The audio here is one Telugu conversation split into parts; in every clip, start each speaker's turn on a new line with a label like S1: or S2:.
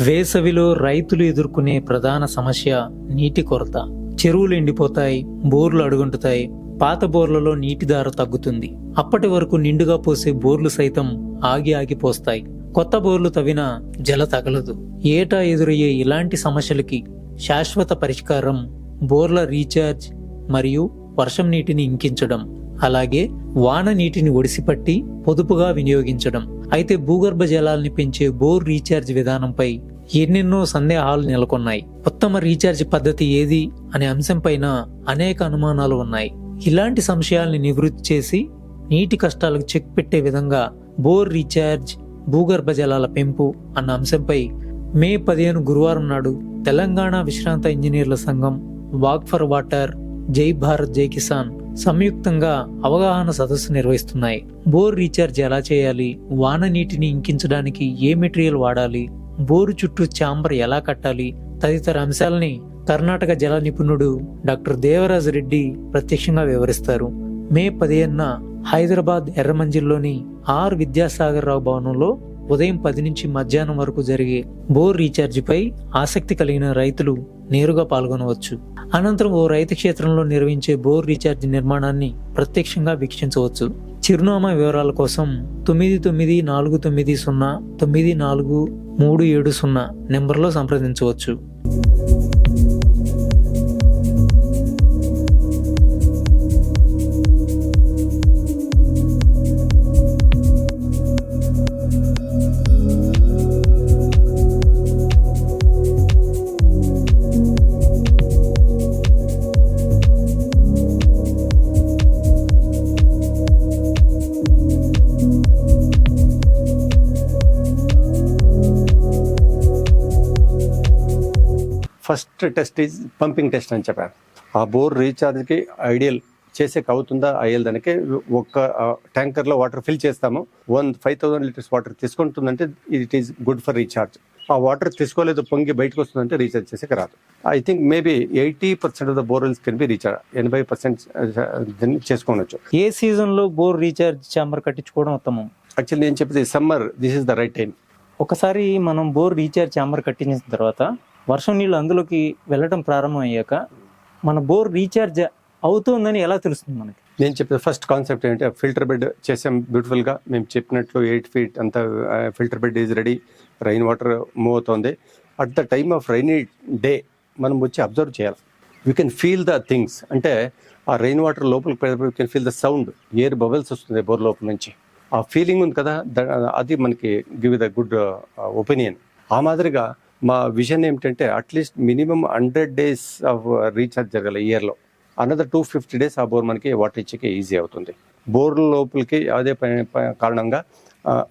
S1: వేసవిలో రైతులు ఎదుర్కొనే ప్రధాన సమస్య నీటి కొరత. చెరువులు ఎండిపోతాయి బోర్లు అడుగుంటుతాయి పాత బోర్లలో నీటి దార తగ్గుతుంది. అప్పటి వరకు నిండుగా పోసే బోర్లు సైతం ఆగి ఆగిపోస్తాయి కొత్త బోర్లు తవ్వినా జల తగలదు. ఏటా ఎదురయ్యే ఇలాంటి సమస్యలకి శాశ్వత పరిష్కారం బోర్ల రీఛార్జ్ మరియు వర్షం నీటిని ఇంకించడం. అలాగే వాన నీటిని ఒడిసిపట్టి పొదుపుగా వినియోగించడం. అయితే భూగర్భ జలాల్ని పెంచే బోర్ రీఛార్జ్ విధానంపై ఎన్నెన్నో సందేహాలు నెలకొన్నాయి. ఉత్తమ రీఛార్జ్ పద్ధతి ఏది? అనే అంశంపైన అనేక అనుమానాలు ఉన్నాయి. ఇలాంటి సంశయాల్ని నివృత్తి చేసి నీటి కష్టాలకు చెక్ పెట్టే విధంగా బోర్ రీఛార్జ్ భూగర్భ జలాల పెంపు అన్న అంశంపై మే పదిహేను గురువారం నాడు తెలంగాణ విశ్రాంత ఇంజనీర్ల సంఘం వాక్ ఫర్ వాటర్ జై భారత్ జై కిసాన్ సంయుక్తంగా అవగాహన సదస్సు నిర్వహిస్తున్నాయి. బోర్ రీఛార్జ్ ఎలా చేయాలి? వాన నీటిని ఇంకించడానికి ఏ మెటీరియల్ వాడాలి? బోరు చుట్టూ చాంబర్ ఎలా కట్టాలి? తదితర అంశాలని కర్ణాటక జల నిపుణుడు డాక్టర్ దేవరాజ్ రెడ్డి ప్రత్యక్షంగా వివరిస్తారు. మే పదిహేనున హైదరాబాద్ ఎర్రమంజిల్లోని ఆర్ విద్యాసాగర్ రావు భవనంలో ఉదయం పది నుంచి మధ్యాహ్నం వరకు జరిగే బోర్ రీఛార్జ్ పై ఆసక్తి కలిగిన రైతులు నేరుగా పాల్గొనవచ్చు. అనంతరం ఓ రైతు క్షేత్రంలో నిర్వహించే బోర్ రీఛార్జ్ నిర్మాణాన్ని ప్రత్యక్షంగా వీక్షించవచ్చు. చిరునామా వివరాల కోసం తొమ్మిది తొమ్మిది నాలుగు తొమ్మిది సున్నా తొమ్మిది నాలుగు మూడు ఏడు సున్నా నెంబర్లో సంప్రదించవచ్చు
S2: first test is pumping test అని చెప్పారు. ఆ బోర్ రీఛార్జ్కి ఐడియల్ చేసేకి అవుతుందా అయ్యేది దానికి ఒక్క ట్యాంకర్లో వాటర్ ఫిల్ చేస్తాము. One five thousand litres water తీసుకుంటుందంటే it is good for recharge. ఆ వాటర్ తీసుకోలేదు పొంగి బయటకు వస్తుందంటే రీఛార్జ్ చేసేకి రాదు. I think maybe eighty percent of the borewells can be recharge. ఎనభై పర్సెంట్ చేసుకోవచ్చు.
S1: ఏ సీజన్లో బోర్ రీఛార్జ్ చాంబర్ కట్టించుకోవడం ఉత్తమం?
S2: యాక్చువల్లీ నేను చెప్పేది summer this is the right time.
S1: ఒకసారి మనం బోర్ రీఛార్జ్ చాంబర్ కట్టించిన తర్వాత వర్షం నీళ్ళు అందులోకి వెళ్ళడం ప్రారంభం అయ్యాక మన బోర్ రీఛార్జ్ అవుతుందని ఎలా తెలుస్తుంది మనకి?
S2: నేను చెప్పిన ఫస్ట్ కాన్సెప్ట్ ఏంటంటే ఫిల్టర్ బెడ్ చేసాం బ్యూటిఫుల్గా మేము చెప్పినట్లు ఎయిట్ ఫీట్ అంతా filter bed is ready rain water move అవుతుంది. At the time of rainy day మనం వచ్చి అబ్జర్వ్ చేయాలి. You can feel the things అంటే ఆ రైన్ వాటర్ లోపలికి you can feel the sound air bubbles వస్తుంది బోర్ లోపల నుంచి. ఆ ఫీలింగ్ ఉంది కదా అది మనకి గివ్ ద గుడ్ ఒపీనియన్ ఆ మాదిరిగా మా విజన్ ఏమిటంటే at least minimum hundred days of recharge జరగాలి ఇయర్లో అనదర్ టూ ఫిఫ్టీ డేస్ ఆ బోర్ మనకి వాటర్ ఇచ్చేకి ఈజీ అవుతుంది. బోర్ లోపలికి అదే ప- కారణంగా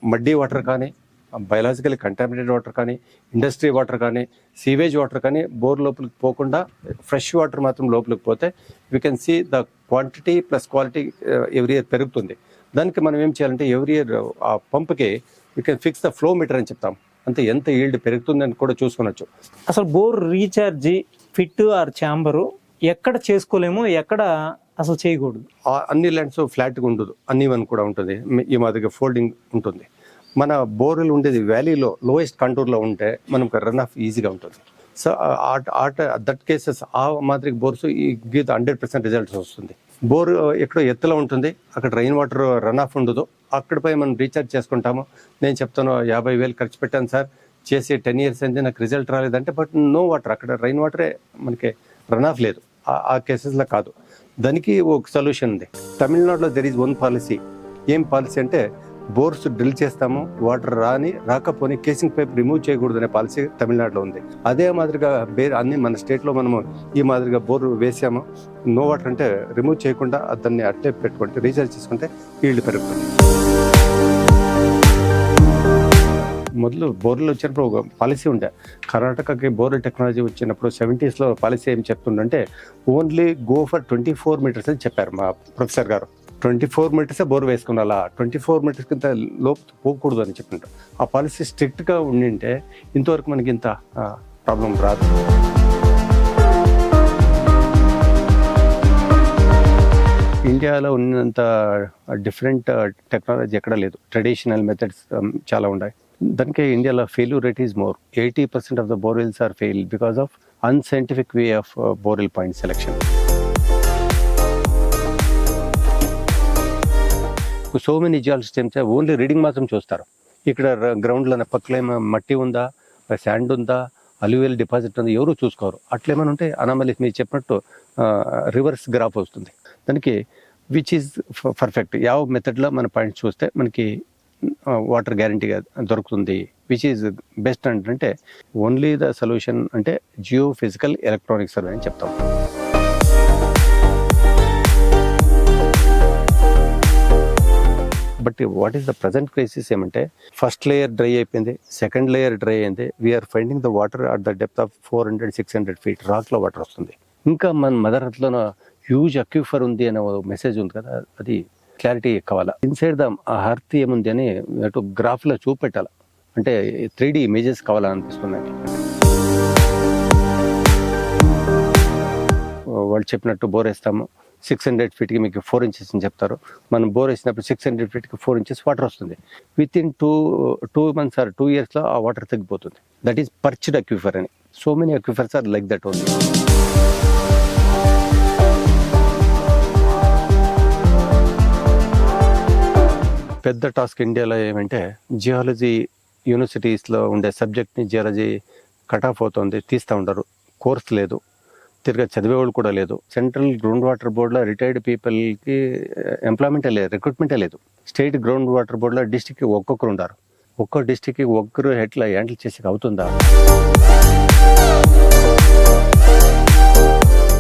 S2: మడ్డీ వాటర్ కానీ బయలాజికల్ కంటామినేటెడ్ వాటర్ కానీ ఇండస్ట్రీ వాటర్ కానీ సీవేజ్ వాటర్ కానీ బోర్ లోపలికి పోకుండా ఫ్రెష్ వాటర్ మాత్రం లోపలికి పోతే we can see the quantity plus quality every year పెరుగుతుంది. దానికి మనం ఏం చేయాలంటే ఎవ్రీ ఇయర్ ఆ పంప్కి we can fix the flow meter అని చెప్తాం. అంత ఎంత ఈల్డ్ పెరుగుతుందని కూడా చూసుకొనొచ్చు.
S1: అసలు bore recharge fit or chamber ఎక్కడ చేసుకోలేము ఎక్కడ అసలు చేయకూడదు.
S2: అన్ని ల్యాండ్స్ ఫ్లాట్గా ఉండదు. అన్ని వన్ కూడా ఉంటుంది. ఈ మాదిరిగా ఫోల్డింగ్ ఉంటుంది. మన బోర్లు ఉండేది వ్యాలీలో లోయెస్ట్ కంటూర్లో ఉంటే మనకు రన్ ఆఫ్ ఈజీగా ఉంటుంది. సో ఆట దట్ కేసెస్ ఆ మాదిరిగా బోర్స్ ఈ గీత హండ్రెడ్ పర్సెంట్ రిజల్ట్స్ వస్తుంది. బోర్ ఎక్కడో ఎత్తులో ఉంటుంది. అక్కడ రెయిన్ వాటర్ రన్ ఆఫ్ ఉండదు అక్కడిపై మనం రీఛార్జ్ చేసుకుంటాము. నేను చెప్తాను యాభై వేలు ఖర్చు పెట్టాను సార్. చేసి టెన్ ఇయర్స్ అయింది నాకు రిజల్ట్ రాలేదంటే బట్ నో వాటర్ అక్కడ రైన్ వాటరే మనకి రన్ ఆఫ్ లేదు. ఆ- ఆ కేసెస్లో కాదు. దానికి ఒక సొల్యూషన్ ఉంది. తమిళనాడులో దెర్ ఈజ్ వన్ పాలసీ ఏం పాలసీ అంటే బోర్స్ డ్రిల్ చేస్తాము వాటర్ రాని రాకపోని కేసింగ్ పైప్ రిమూవ్ చేయకూడదు అనే పాలసీ తమిళనాడులో ఉంది. అదే మాదిరిగా బేర్ అన్ని మన స్టేట్లో మనము ఈ మాదిరిగా బోర్ వేసాము. నో వాటర్ అంటే రిమూవ్ చేయకుండా దాన్ని అట్టే పెట్టుకుంటే రీచార్జ్ చేసుకుంటే ఈల్డ్ పెరుగుతుంది. మొదలు బోర్లు వచ్చినప్పుడు ఒక పాలసీ ఉండే. కర్ణాటకకి బోర్ల టెక్నాలజీ వచ్చినప్పుడు సెవెంటీస్లో పాలసీ ఏం చెప్తుండంటే only go for twenty four metres అని చెప్పారు మా ప్రొఫెసర్ గారు. ట్వంటీ ఫోర్ మీటర్సే బోర్ వేసుకున్నాలా ట్వంటీ ఫోర్ మీటర్స్ కింద లోపు పోకూడదు అని చెప్పింటారు ఆ పాలసీ స్ట్రిక్ట్గా ఉండింటే ఇంతవరకు మనకి ఇంత ప్రాబ్లం రాదు. ఇండియాలో ఉన్నంత డిఫరెంట్ టెక్నాలజీ ఎక్కడ లేదు. ట్రెడిషనల్ మెథడ్స్ చాలా ఉన్నాయి. దానికి ఇండియాలో failure rate is more. Eighty percent of the borewells are fail because of unscientific way of borewell point selection. So many geologist ఏం ఓన్లీ రీడింగ్ మాత్రం చూస్తారు. ఇక్కడ గ్రౌండ్లో పక్కలో ఏమైనా మట్టి ఉందా శాండ్ ఉందా అల్యూవెల్ డిపాజిట్ ఉందా ఎవరు చూసుకోరు. అట్లేమైనా ఉంటే అనామలి మీరు చెప్పినట్టు రివర్స్ గ్రాఫ్ వస్తుంది. దానికి విచ్ ఈజ్ పర్ఫెక్ట్ యావ మెథడ్లో మన పాయింట్స్ చూస్తే మనకి వాటర్ గ్యారంటీగా దొరుకుతుంది. విచ్ ఈజ్ బెస్ట్ అంటే ఓన్లీ ద సొల్యూషన్ అంటే జియో ఫిజికల్ ఎలక్ట్రానిక్ సర్వే అని చెప్తాం. But what is the present crisis ఏమంటే ఫస్ట్ లేయర్ డ్రై అయిపోయింది సెకండ్ లేయర్ డ్రై అయింది we are finding the water at the depth of four hundred six hundred feet రాక్లో water వస్తుంది. ఇంకా మన మదర్ ఎర్త్లోన హ్యూజ్ అక్యూఫర్ ఉంది అనే మెసేజ్ ఉంది కదా అది క్లారిటీ కావాలా? ఇన్సైడ్ ద ఆ హర్త్ ఏముంది అని అటు గ్రాఫ్లో చూపెట్టాలి? అంటే త్రీ డి ఇమేజెస్ కావాలనిపిస్తుంది వాళ్ళు చెప్పినట్టు బోర్ వేస్తాము సిక్స్ హండ్రెడ్ ఫీట్కి మీకు ఫోర్ ఇంచెస్ అని చెప్తారు. మనం బోర్ వేసినప్పుడు సిక్స్ హండ్రెడ్ ఫీట్కి ఫోర్ ఇంచెస్ వాటర్ వస్తుంది. Within two two months or two ఇయర్స్లో ఆ వాటర్ తగ్గిపోతుంది. దట్ ఈస్ పర్చ్డ్ అక్యూఫర్ అని. So many aquifers are like that only పెద్ద టాస్క్ ఇండియాలో ఏమంటే జియాలజీ యూనివర్సిటీస్లో ఉండే సబ్జెక్ట్ని జియాలజీ కట్ ఆఫ్ అవుతుంది తీస్తూ ఉండరు. కోర్స్ లేదు. తిరిగా చదివేవాళ్ళు కూడా లేదు. సెంట్రల్ గ్రౌండ్ వాటర్ బోర్డులో రిటైర్డ్ పీపుల్కి ఎంప్లాయ్మెంటే లేదు రిక్రూట్మెంటే లేదు. స్టేట్ గ్రౌండ్ వాటర్ బోర్డులో డిస్టిక్కి ఒక్కొక్కరు ఉన్నారు. ఒక్కో డిస్టిక్కి ఒక్కరు ఎట్లా హ్యాండిల్ చేసి అవుతుందా?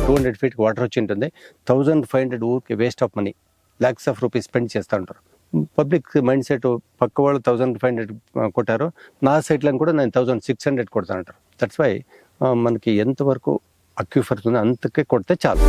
S2: టూ హండ్రెడ్ ఫీట్కి వాటర్ వచ్చి ఉంటుంది. థౌజండ్ ఫైవ్ హండ్రెడ్ ఊరికి waste of money. Lakhs of rupees spend చేస్తూ ఉంటారు. పబ్లిక్ మైండ్ సెట్ పక్క వాళ్ళు థౌజండ్ ఫైవ్ హండ్రెడ్ కొట్టారు. నా సైట్లో కూడా నేను థౌజండ్ సిక్స్ హండ్రెడ్ కొడతానంటారు దట్స్ వై మనకి ఎంతవరకు అక్యూఫర్స్ ఉందో అంతకే కొడితే చాలు